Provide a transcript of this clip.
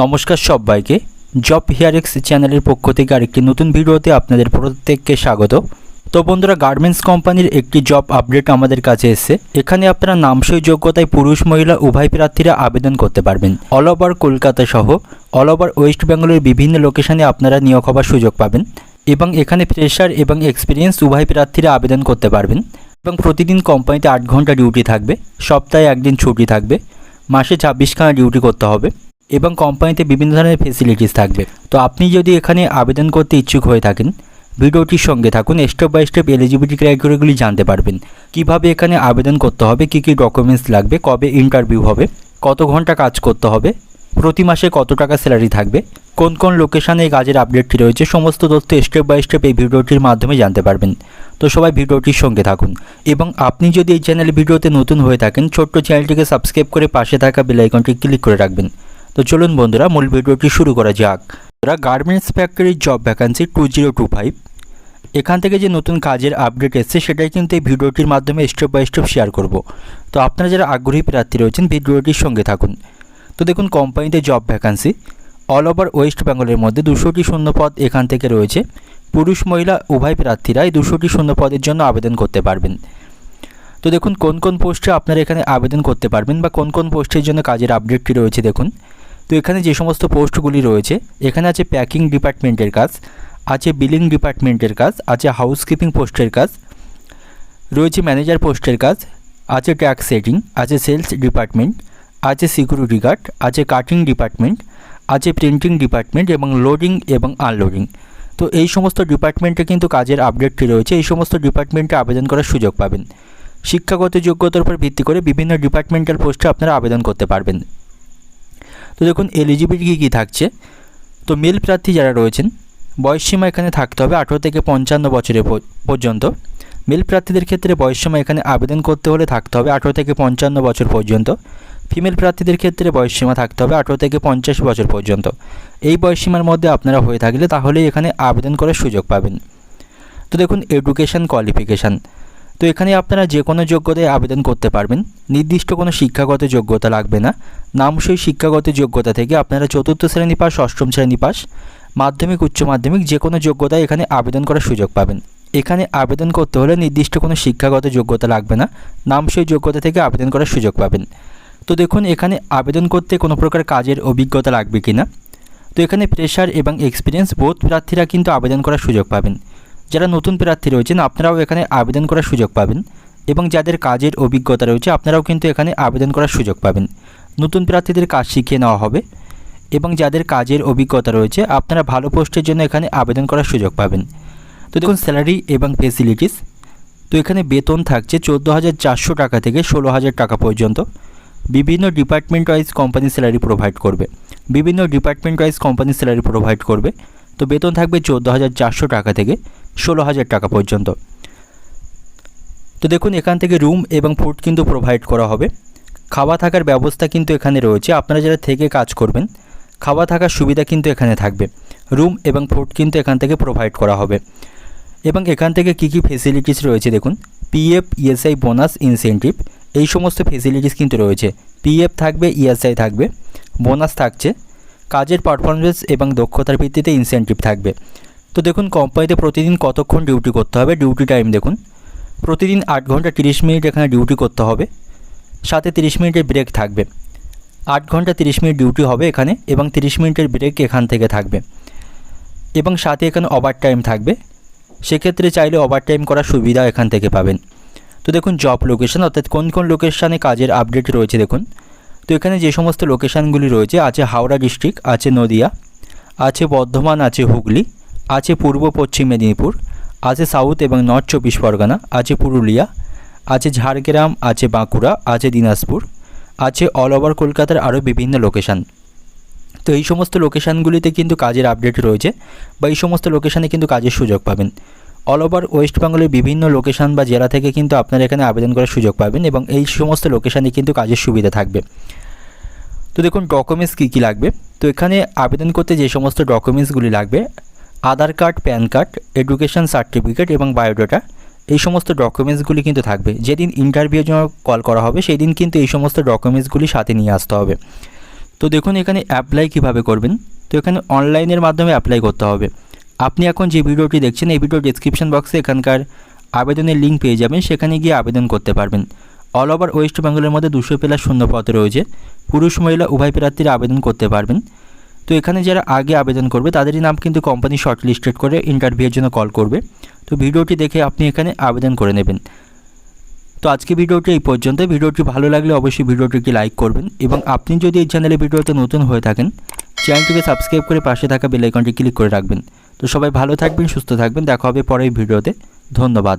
নমস্কার সবাইকে। জব হিয়ারেক্স চ্যানেলের পক্ষ থেকে আরেকটি নতুন ভিডিওতে আপনাদের প্রত্যেককে স্বাগত। তো বন্ধুরা, গার্মেন্টস কোম্পানির একটি জব আপডেট আমাদের কাছে এসেছে। এখানে আপনারা নামসই যোগ্যতায় পুরুষ, মহিলা, উভয় প্রার্থীরা আবেদন করতে পারবেন। অল ওভার কলকাতা সহ অল ওভার ওয়েস্ট বেঙ্গলের বিভিন্ন লোকেশনে আপনারা নিয়োগ হবার সুযোগ পাবেন। এবং এখানে ফ্রেশার এবং এক্সপিরিয়েন্স উভয় প্রার্থীরা আবেদন করতে পারবেন। এবং প্রতিদিন কোম্পানিতে আট ঘণ্টা ডিউটি থাকবে। সপ্তাহে একদিন ছুটি থাকবে। মাসে ছাব্বিশখানা ডিউটি করতে হবে। এবং কোম্পানিতে বিভিন্ন ধরনের ফেসিলিটিস থাকবে। তো আপনি যদি এখানে আবেদন করতে ইচ্ছুক হয়ে থাকেন, ভিডিওটির সঙ্গে থাকুন স্টেপ বাই স্টেপ এলিজিবিলিটি ক্রাইটেরিয়াগুলি জানতে পারবেন। কীভাবে এখানে আবেদন করতে হবে, কী কী ডকুমেন্টস লাগবে, কবে ইন্টারভিউ হবে, কত ঘণ্টা কাজ করতে হবে, প্রতি মাসে কত টাকা স্যালারি থাকবে, কোন কোন লোকেশানে এই কাজের আপডেটটি রয়েছে, সমস্ত তথ্য স্টেপ বাই স্টেপ এই ভিডিওটির মাধ্যমে জানতে পারবেন। তো সবাই ভিডিওটির সঙ্গে থাকুন। এবং আপনি যদি এই চ্যানেল ভিডিওতে নতুন হয়ে থাকেন, ছোট্ট চ্যানেলটিকে সাবস্ক্রাইব করে পাশে থাকা বেল আইকনটি ক্লিক করে রাখবেন। তো চলুন বন্ধুরা, মূল ভিডিওটি শুরু করা যাক। বন্ধুরা গার্মেন্টস ফ্যাক্টরির job vacancy two zero two five এখান থেকে যে নতুন কাজের আপডেট এসছে, সেটাই কিন্তু এই ভিডিওটির মাধ্যমে স্টেপ বাই স্টেপ শেয়ার করব। তো আপনারা যারা আগ্রহী প্রার্থী রয়েছেন, ভিডিওটির সঙ্গে থাকুন। তো দেখুন কোম্পানিতে job vacancy all over West বেঙ্গলের মধ্যে দুশোটি শূন্যপদ এখান থেকে রয়েছে। পুরুষ, মহিলা, উভয় প্রার্থীরা এই দুশোটি শূন্যপদের জন্য আবেদন করতে পারবেন। তো দেখুন, কোন কোন পোস্টে আপনারা এখানে আবেদন করতে পারবেন বা কোন কোন পোস্টের জন্য কাজের আপডেটটি রয়েছে দেখুন। তো এখানে যে সমস্ত পোস্টগুলি রয়েছে, এখানে আছে প্যাকিং ডিপার্টমেন্টের কাজ, আছে বিলিং ডিপার্টমেন্টের কাজ, আছে হাউসকিপিং পোস্টের কাজ, রয়েছে ম্যানেজার পোস্টের কাজ, আছে ট্যাক্স সেটিং, আছে সেলস ডিপার্টমেন্ট, আছে সিকিউরিটি গার্ড, আছে কাটিং ডিপার্টমেন্ট, আছে প্রিন্টিং ডিপার্টমেন্ট এবং লোডিং এবং আনলোডিং। তো এই সমস্ত ডিপার্টমেন্টে কিন্তু কাজের আপডেটটি রয়েছে, এই সমস্ত ডিপার্টমেন্টে আবেদন করার সুযোগ পাবেন। শিক্ষাগত যোগ্যতার উপর ভিত্তি করে বিভিন্ন ডিপার্টমেন্টাল পোস্টে আপনারা আবেদন করতে পারবেন। তো দেখুন এলিজিবিলিটি কী কী থাকছে? তো মেল প্রার্থী যারা রয়েছেন বয়সসীমা এখানে থাকতে হবে আঠেরো থেকে পঞ্চান্ন বছরের পর্যন্ত। মেল প্রার্থীদের ক্ষেত্রে বয়সসীমা এখানে আবেদন করতে হলে থাকতে হবে আঠেরো থেকে পঞ্চান্ন বছর পর্যন্ত। ফিমেল প্রার্থীদের ক্ষেত্রে বয়সসীমা থাকতে হবে আঠেরো থেকে পঞ্চাশ বছর পর্যন্ত। এই বয়সসীমার মধ্যে আপনারা হয়ে থাকলে তাহলেই এখানে আবেদন করার সুযোগ পাবেন। তো দেখুন এডুকেশান কোয়ালিফিকেশান তো এখানে আপনারা যে কোনো যোগ্যতায় আবেদন করতে পারবেন। নির্দিষ্ট কোনো শিক্ষাগত যোগ্যতা লাগবে না। নামসই শিক্ষাগত যোগ্যতা থেকে আপনারা চতুর্থ শ্রেণি পাস, অষ্টম শ্রেণি পাস, মাধ্যমিক, উচ্চ মাধ্যমিক যে কোনো যোগ্যতায় এখানে আবেদন করার সুযোগ পাবেন। এখানে আবেদন করতে হলে নির্দিষ্ট কোনো শিক্ষাগত যোগ্যতা লাগবে না। নামসই যোগ্যতা থেকে আবেদন করার সুযোগ পাবেন। তো দেখুন, এখানে আবেদন করতে কোনো প্রকার কাজের অভিজ্ঞতা লাগবে কি না তো এখানে প্রেশার এবং এক্সপিরিয়েন্স বোধ প্রার্থীরা কিন্তু আবেদন করার সুযোগ পাবেন। যারা নতুন প্রার্থী রয়েছেন, আপনারাও এখানে আবেদন করার সুযোগ পাবেন এবং যাদের কাজের অভিজ্ঞতা রয়েছে, আপনারাও কিন্তু এখানে আবেদন করার সুযোগ পাবেন। নতুন প্রার্থীদের কাজ শিখিয়ে নেওয়া হবে এবং যাদের কাজের অভিজ্ঞতা রয়েছে, আপনারা ভালো পোস্টের জন্য এখানে আবেদন করার সুযোগ পাবেন। তো দেখুন, স্যালারি এবং ফেসিলিটিস তো এখানে বেতন থাকছে চোদ্দ হাজার চারশো টাকা থেকে ষোলো হাজার টাকা পর্যন্ত। বিভিন্ন department wise company salary provide করবে। বিভিন্ন department wise company salary provide করবে। তো বেতন থাকবে চোদ্দ হাজার চারশো টাকা থেকে। ষোলো হাজার টাকা পর্যন্ত। তো দেখুন, এখান থেকে রুম এবং ফুড কিন্তু প্রোভাইড করা হবে। খাওয়া থাকার ব্যবস্থা কিন্তু এখানে রয়েছে। আপনারা যারা থেকে কাজ করবেন, খাওয়া থাকার সুবিধা কিন্তু এখানে থাকবে। রুম এবং ফুড কিন্তু এখান থেকে প্রোভাইড করা হবে। এবং এখান থেকে কী কী ফেসিলিটিস রয়েছে দেখুন পিএফ ইএসআই বোনাস ইনসেন্টিভ এই সমস্ত ফেসিলিটিস কিন্তু রয়েছে। পিএফ থাকবে ইএসআই থাকবে বোনাস থাকছে, কাজের পারফরমেন্স এবং দক্ষতার ভিত্তিতে ইনসেন্টিভ থাকবে। তো দেখুন কোম্পানিতে প্রতিদিন কতক্ষণ ডিউটি করতে হবে? ডিউটি টাইম দেখুন। প্রতিদিন আট ঘণ্টা তিরিশ মিনিট এখানে ডিউটি করতে হবে। সাথে তিরিশ মিনিটের ব্রেক থাকবে। আট ঘণ্টা তিরিশ মিনিট ডিউটি হবে এখানে এবং তিরিশ মিনিটের ব্রেক এখান থেকে থাকবে। এবং সাথে এখানে ওভার টাইম থাকবে। সেক্ষেত্রে চাইলে ওভার টাইম করার সুবিধা এখান থেকে পাবেন। তো দেখুন জব লোকেশন অর্থাৎ কোন কোন লোকেশানে কাজের আপডেট রয়েছে দেখুন। তো এখানে যে সমস্ত লোকেশানগুলি রয়েছে, আছে হাওড়া ডিস্ট্রিক্ট আছে নদিয়া, আছে বর্ধমান, আছে হুগলি। আছে পূর্ব, পশ্চিম মেদিনীপুর, আছে সাউথ এবং নর্থ চব্বিশ পরগনা, আছে পুরুলিয়া, আছে ঝাড়গ্রাম, আছে বাঁকুড়া, আছে দিনাজপুর, আছে অল ওভার কলকাতার আরও বিভিন্ন লোকেশান তো এই সমস্ত লোকেশানগুলিতে কিন্তু কাজের আপডেট রয়েছে বা এই সমস্ত লোকেশানে কিন্তু কাজের সুযোগ পাবেন। অল ওভার ওয়েস্ট বেঙ্গলের বিভিন্ন লোকেশান বা জেলা থেকে কিন্তু আপনারা এখানে আবেদন করার সুযোগ পাবেন এবং এই সমস্ত লোকেশানে কিন্তু কাজের সুবিধা থাকবে। তো দেখুন ডকুমেন্টস কী কী লাগবে? তো এখানে আবেদন করতে যে সমস্ত ডকুমেন্টসগুলি লাগবে Aadhaar card, PAN card, education certificate এবং বায়োডাটা, এই সমস্ত ডকুমেন্টসগুলি কিন্তু থাকবে। যেদিন ইন্টারভিউর জন্য কল করা হবে সেই দিন কিন্তু এই সমস্ত ডকুমেন্টসগুলি সাথে নিয়ে আসতে হবে। তো দেখুন, এখানে অ্যাপ্লাই কীভাবে করবেন? তো এখানে অনলাইনের মাধ্যমে অ্যাপ্লাই করতে হবে। আপনি এখন যে ভিডিওটি দেখছেন, এই ভিডিও ডিসক্রিপশন বক্সে এখানকার আবেদনের লিঙ্ক পেয়ে যাবেন। সেখানে গিয়ে আবেদন করতে পারবেন। অল ওভার ওয়েস্ট বেঙ্গলের মধ্যে দুশো প্লাস শূন্য পদ রয়েছে। পুরুষ, মহিলা, উভয় প্রার্থীরা আবেদন করতে পারবেন। তো এখানে যারা আগে আবেদন করবে, তাদেরই নাম কিন্তু কোম্পানি শর্ট লিস্টেড করে ইন্টারভিউয়ের জন্য কল করবে। তো ভিডিওটি দেখে আপনি এখানে আবেদন করে নেবেন। তো আজকে ভিডিওটি এই পর্যন্ত। ভিডিওটি ভালো লাগলে অবশ্যই ভিডিওটিকে লাইক করবেন এবং আপনি যদি এই চ্যানেলে ভিডিওতে নতুন হয়ে থাকেন চ্যানেলটিকে সাবস্ক্রাইব করে পাশে থাকা বেল আইকনটি ক্লিক করে রাখবেন। তো সবাই ভালো থাকবেন, সুস্থ থাকবেন। দেখা হবে পরের ভিডিওতে। ধন্যবাদ।